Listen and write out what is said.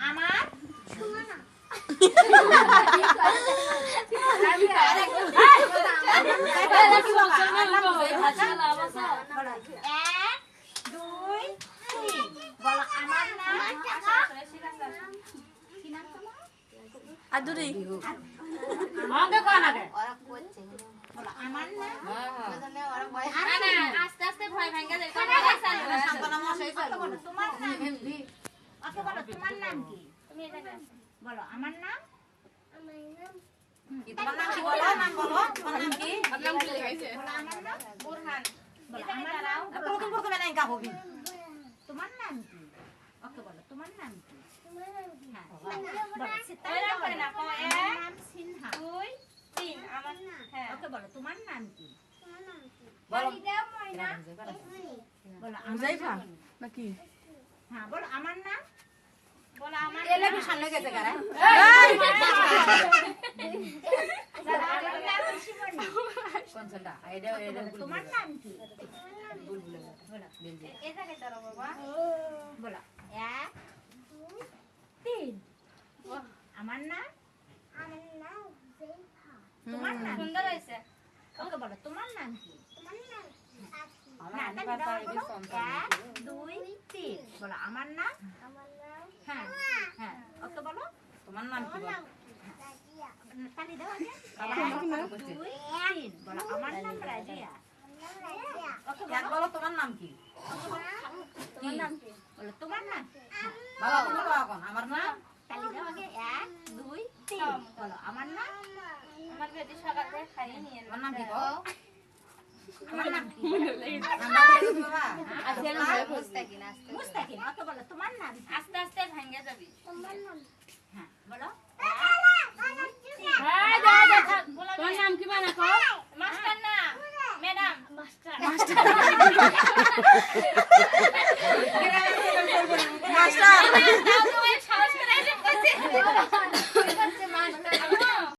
আমার? এক দুই তিন বলো আমার নাম কি নাম তোমার আদুরি। বলো আমার নাম আস্তে আস্তে ভয় ভাঙ্গা যায় ওকে বলো তোমার নাম কি? ওকে বলো তোমার নাম কি তুমি এখানে বলো আমার নাম তোমার নাম কি বলো নাম বলো তোমার নাম কি বলো আমার নাম বুরহান বলো আমার নাম প্রথম প্রথমে নাই কা হবি তোমার নাম কি ওকে বলো তোমার নাম কি হ্যাঁ বলো সিতারা করে না, কও, এক, নাম সিনহা দুই তিন আমার হ্যাঁ ওকে বলো তোমার নাম কি বলো বলো আমার মুজাইফা নাম- নাকি হ্যাঁ বলো আমার নাম বলো আমার এলে বি সামনে গেছে আমার নাম তোমার নাম কি? বুলবুল বলো। এখানে দাঁড়াও বাবা। বলো। আমার নাম? তোমার নাম? সুন্দর হয়েছে। ওকে বলো তোমার নাম কি? আমার বলো। দুই তিন। আমার নাম হ্যাঁ হ্যাঁ। ওকে বলো তোমার নাম কি বলো? তালি দাও আগে। আমার এক, নাম কি বলছে? দুই তিন বলো আমার নাম রাজিয়া। ওকে এক বলো বলো তোমার নাম কি? তোমার নাম কি? বলো তোমার নাম? বাবা তুমি কও এখন আমার নাম? তালি দাও আগে। এক দুই তিন। বলো আমার নাম? আমার বেটি সকাল থেকে খাইয়ে নিয়ে তোমার নাম কি কও আমার নাম কি? নাম্বার দিয়ে দিও বাবা মুস্তাকিম ওকে বলো? তোমার নাম? কি? আস্তে আস্তে ভাঙ্গা যাবি। হ্যাঁ বলো। তোমার নাম কি বানা কো মাস্টার না ম্যাডাম। মাস্টার। মাস্টার।